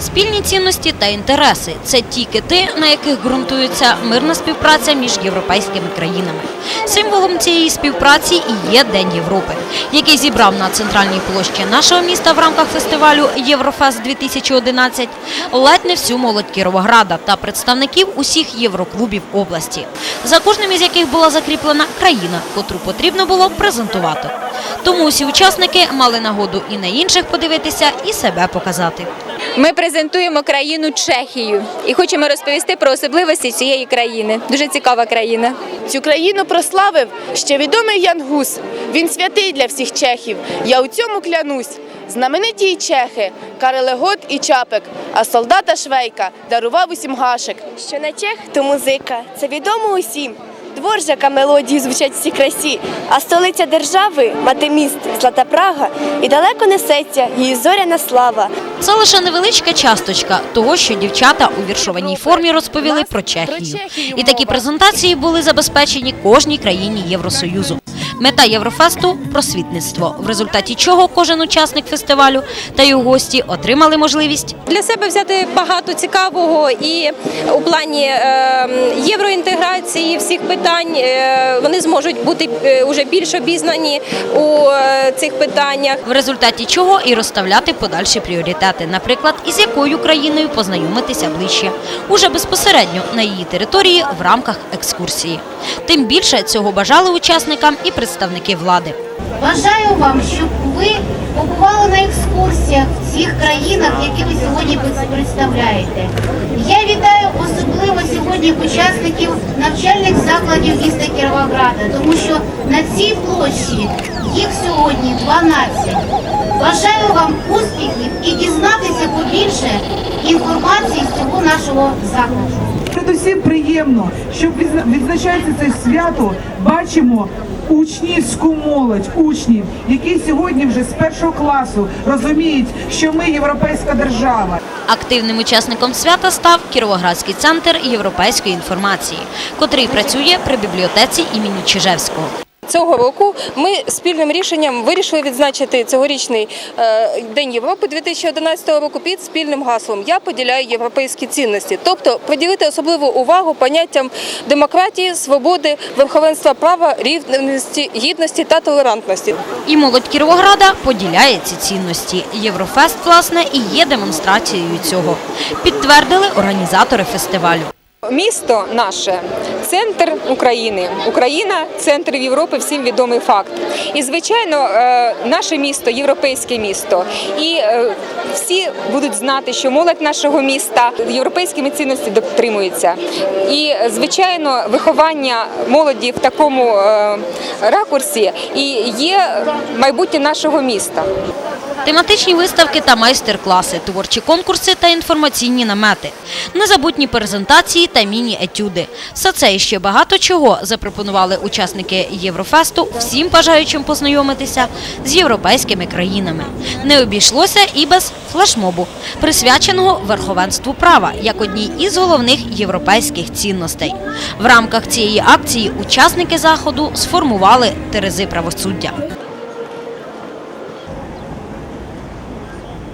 Спільні цінності та інтереси це ті кити, на яких ґрунтується мирна співпраця між європейськими країнами. Символом цієї співпраці і є День Європи, який зібрав на центральній площі нашого міста в рамках фестивалю Єврофест 2011 ледь не всю молодь Кіровограда та представників усіх євроклубів області, за кожним із яких була закріплена країна, котру потрібно було презентувати. Тому усі учасники мали нагоду і на інших подивитися, і себе показати. Ми презентуємо країну Чехію і хочемо розповісти про особливості цієї країни. Дуже цікава країна. Цю країну прославив ще відомий Ян Гус. Він святий для всіх чехів. Я у цьому клянусь. Знамениті й чехи Кареле Гот і Чапек, а солдата Швейка дарував усім гашек. Що на чех, то музика. Це відомо усім. Дворжака мелодії звучать всі красі, а столиця держави мати міст, злата Прага, і далеко несеться її зоряна слава. Це лише невеличка часточка того, що дівчата у віршованій формі розповіли про Чехію. І такі презентації були забезпечені кожній країні Євросоюзу. Мета Єврофесту просвітництво, в результаті чого кожен учасник фестивалю та його гості отримали можливість Для себе взяти багато цікавого і у плані е, євроінтеграції всіх питань е, вони зможуть бути е, уже більш обізнані у е, цих питаннях. в результаті чого і розставляти подальші пріоритети, наприклад, із якою країною познайомитися ближче, уже безпосередньо на її території в рамках екскурсії. Тим більше цього бажали учасникам і представники влади. Бажаю вам, щоб ви побували на екскурсіях в цих країнах, які ви сьогодні представляєте. Я вітаю особливо сьогодні учасників навчальних закладів міста Кіровограда, тому що на цій площі їх сьогодні 12. Бажаю вам успіхів і дізнатися побільше інформації з цього нашого закладу. Передусім приємно, що відзна- відзначається це свято. Бачимо учнівську молодь, учнів, які сьогодні вже з першого класу розуміють, що ми європейська держава. Активним учасником свята став Кіровоградський центр європейської інформації, котрий працює при бібліотеці імені Чижевського. Цього року ми спільним рішенням вирішили відзначити цьогорічний е, День Європи 2011 року під спільним гаслом Я поділяю європейські цінності, тобто приділити особливу увагу поняттям демократії, свободи, верховенства права, рівності, гідності та толерантності. І молодь Кіровограда поділяє ці цінності. Єврофест, власне, і є демонстрацією цього. Підтвердили організатори фестивалю. Місто наше центр України. Україна центр Європи, всім відомий факт. І звичайно, е, наше місто європейське місто. І е, всі будуть знати, що молодь нашого міста європейськими цінностями дотримується. І звичайно, виховання молоді в такому е, ракурсі і є майбутнє нашого міста. Тематичні виставки та майстер-класи, творчі конкурси та інформаційні намети, незабутні презентації та міні-етюди. Все це і ще багато чого запропонували учасники Єврофесту всім бажаючим познайомитися з європейськими країнами. Не обійшлося і без флешмобу, присвяченого верховенству права як одній із головних європейських цінностей. В рамках цієї акції учасники заходу сформували терези правосуддя.